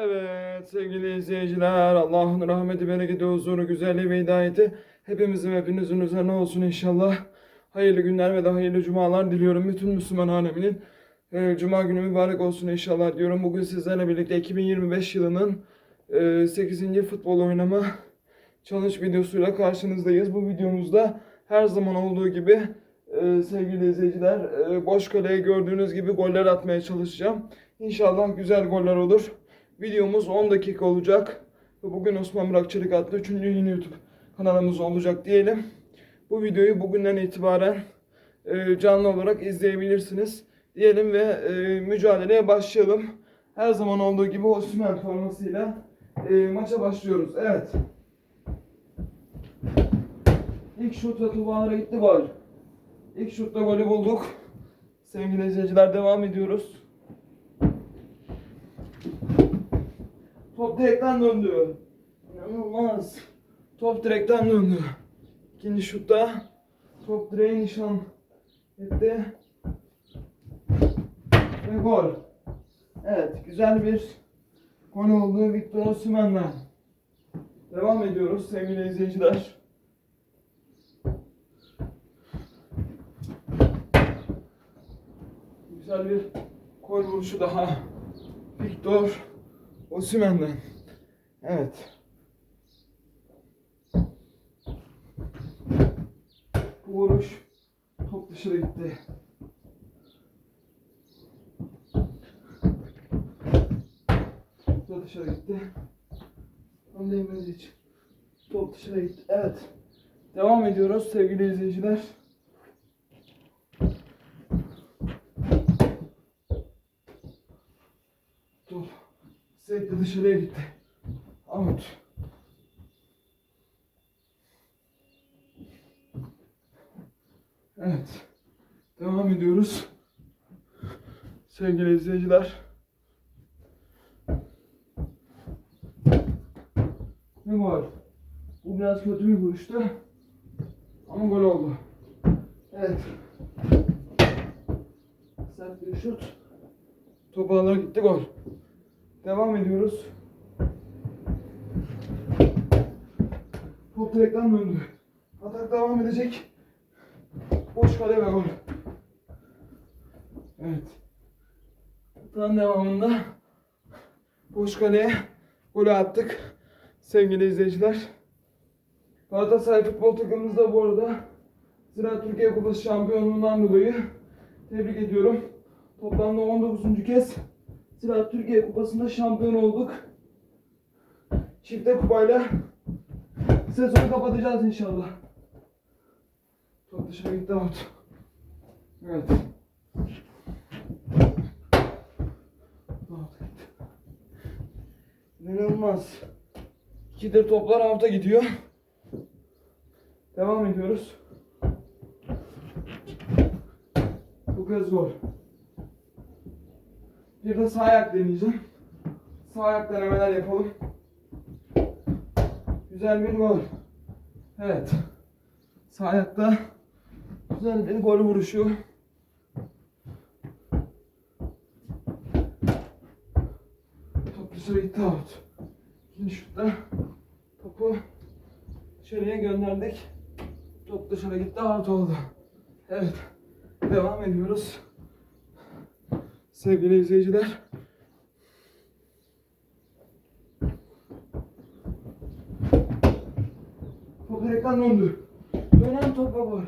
Evet sevgili izleyiciler Allah'ın rahmeti, bereketi, huzuru, güzelliği ve hidayeti hepimizin hepinizin üzerine olsun inşallah. Hayırlı günler ve de hayırlı cumalar diliyorum bütün Müslüman aleminin. e, Cuma günü mübarek olsun inşallah diyorum. Bugün sizlerle birlikte 2025 yılının e, 8. futbol oynama challenge videosuyla karşınızdayız. Bu videomuzda her zaman olduğu gibi e, sevgili izleyiciler e, boş kaleye gördüğünüz gibi goller atmaya çalışacağım. İnşallah güzel goller olur. Videomuz 10 dakika olacak. Bugün Osman Murat Çelik adlı 3. yeni YouTube kanalımız olacak diyelim. Bu videoyu bugünden itibaren e, canlı olarak izleyebilirsiniz. Diyelim ve e, mücadeleye başlayalım. Her zaman olduğu gibi Osimhen formasıyla e, maça başlıyoruz. Evet. İlk şut ve Tuğbalara gitti gol. İlk şutta golü bulduk. Sevgili izleyiciler devam ediyoruz. Top direkten döndü. İnanılmaz. Top direkten döndü. İkinci şutta top direğe nişan etti. Ve gol. Evet, güzel bir gol oldu Victor Osimhen'den. Devam ediyoruz sevgili izleyiciler. Güzel bir gol vuruşu daha. Victor Osimhen'den. Evet. Bu vuruş top dışarı gitti. Top dışarı gitti. Değmediği için top dışarı gitti. Evet. Devam ediyoruz sevgili izleyiciler. Top sürekli dışarıya gitti. Out. Evet. Devam ediyoruz. Sevgili izleyiciler. Ne gol? Bu biraz kötü bir vuruştu. Ama gol oldu. Evet. Sert bir şut. Top ağlara gitti gol. Devam ediyoruz. Top direkten döndü. Atak devam edecek. Boş kale ve gol. Evet. Atağın devamında boş kaleye golü attık. Sevgili izleyiciler. Galatasaray futbol takımımızda bu arada Zira Türkiye Kupası şampiyonluğundan dolayı tebrik ediyorum. Toplamda 19. kez Zira Türkiye Kupası'nda şampiyon olduk. Çifte kupayla sezonu kapatacağız inşallah. Top dışarı gitti out. Evet. İnanılmaz. İkidir toplar out'a gidiyor. Devam ediyoruz. Bu kez gol. Bir de sağ ayak deneyeceğim. Sağ ayak denemeler yapalım. Güzel bir gol. Evet. Sağ ayakta güzel bir gol vuruşu. Top dışarı gitti out. İkinci şutta topu dışarıya gönderdik. Top dışarı gitti out oldu. Evet. Devam ediyoruz. Sevgili izleyiciler. Top direkten döndü. Dönen topa gol.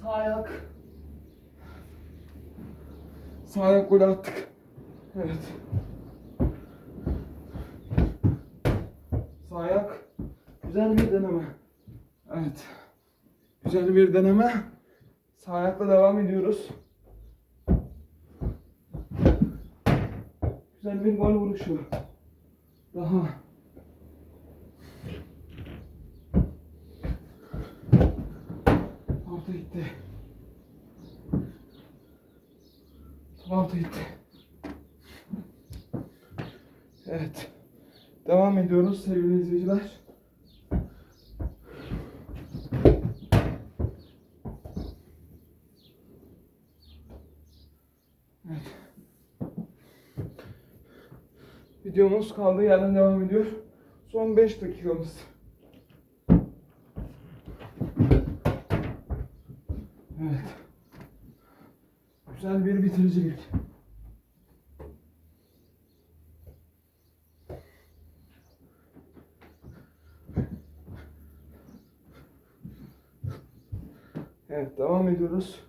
Sağ ayak. Sağ ayak golü attık. Evet. Sağ ayak. Güzel bir deneme. Evet. Güzel bir deneme. Sağ ayakla devam ediyoruz. Güzel bir gol vuruşu. Daha. Alta gitti. Alta gitti. Evet. Devam ediyoruz sevgili izleyiciler. Videomuz kaldığı yerden devam ediyor. Son 5 dakikamız. Evet. Güzel bir bitiricilik. Evet devam ediyoruz.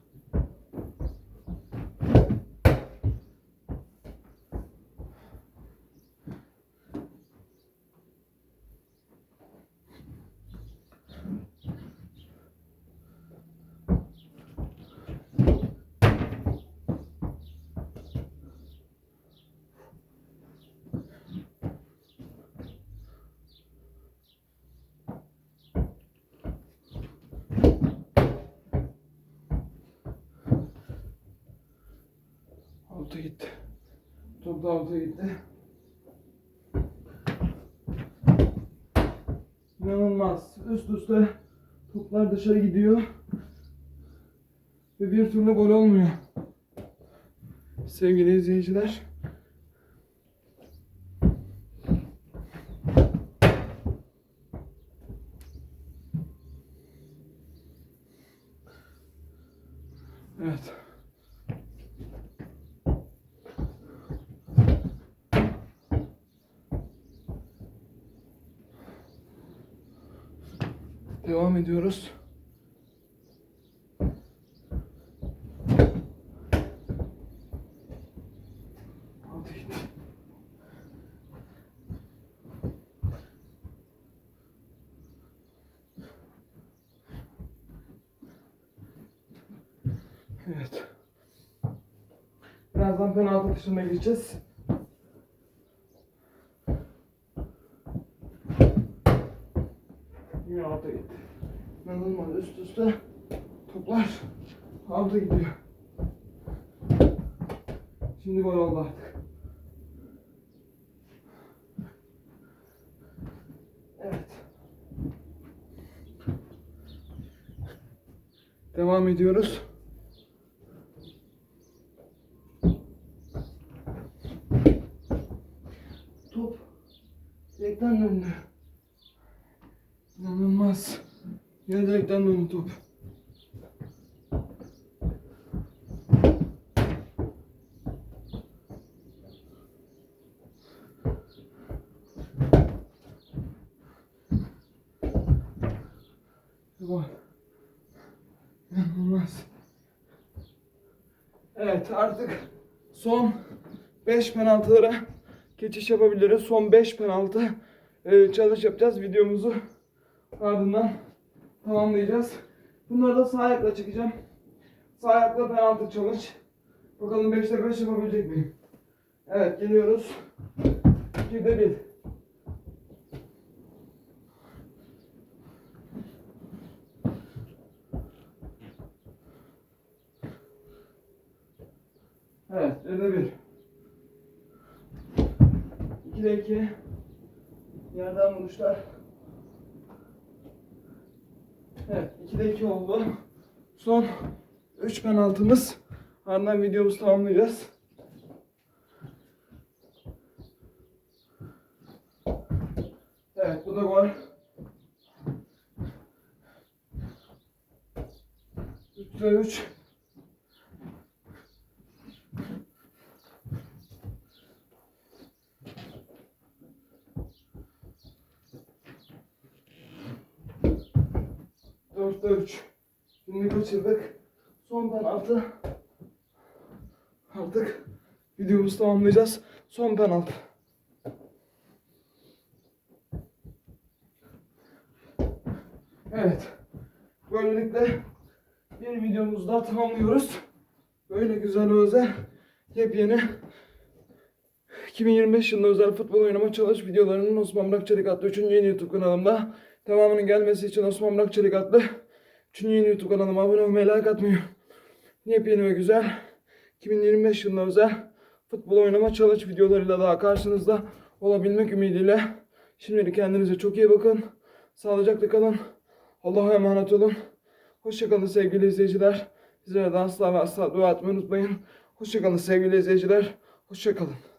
Alta gitti. Top da alta gitti. İnanılmaz. Üst üste toplar dışarı gidiyor. Ve bir türlü gol olmuyor. Sevgili izleyiciler. Evet. Devam ediyoruz. Evet. Birazdan penaltı dışına geçeceğiz. İnanılmaz üst üste toplar alta gidiyor. Şimdi gol oldu artık. Evet. Devam ediyoruz. Top direkten döndü. İnanılmaz. Yine direkten döndü top. İnanılmaz. Evet artık son 5 penaltılara geçiş yapabiliriz. Son 5 penaltı e, çalış yapacağız. Videomuzu ardından tamamlayacağız. Bunları da sağ ayakla çekeceğim. Sağ ayakla penaltı çalış. Bakalım 5'te 5 yapabilecek miyim? Evet geliyoruz. 2'de 1. Evet, 1'de 1. 2'de 2. Yerden vuruşlar. Evet, 2'de 2 oldu. Son 3 penaltımız. Ardından videomuzu tamamlayacağız. Evet, bu da gol. 3'te 3. Dörtte üç. Şimdi kaçırdık. Son penaltı. Artık videomuzu tamamlayacağız. Son penaltı. Evet. Böylelikle bir videomuzu daha tamamlıyoruz. Böyle güzel özel yepyeni 2025 yılında özel futbol oynama çalış videolarının Osman Burak Çelik adlı 3. yeni YouTube kanalımda devamının gelmesi için Osman Burak Çelik adlı 3. yeni YouTube kanalıma abone olmayı, like atmayı, yepyeni ve güzel 2025 yılında özel futbol oynama çalış videolarıyla daha karşınızda olabilmek ümidiyle şimdilik kendinize çok iyi bakın. Sağlıcakla kalın. Allah'a emanet olun. Hoşçakalın sevgili izleyiciler. Sizlere de asla ve asla dua etmeyi unutmayın. Hoşçakalın sevgili izleyiciler. Hoşçakalın.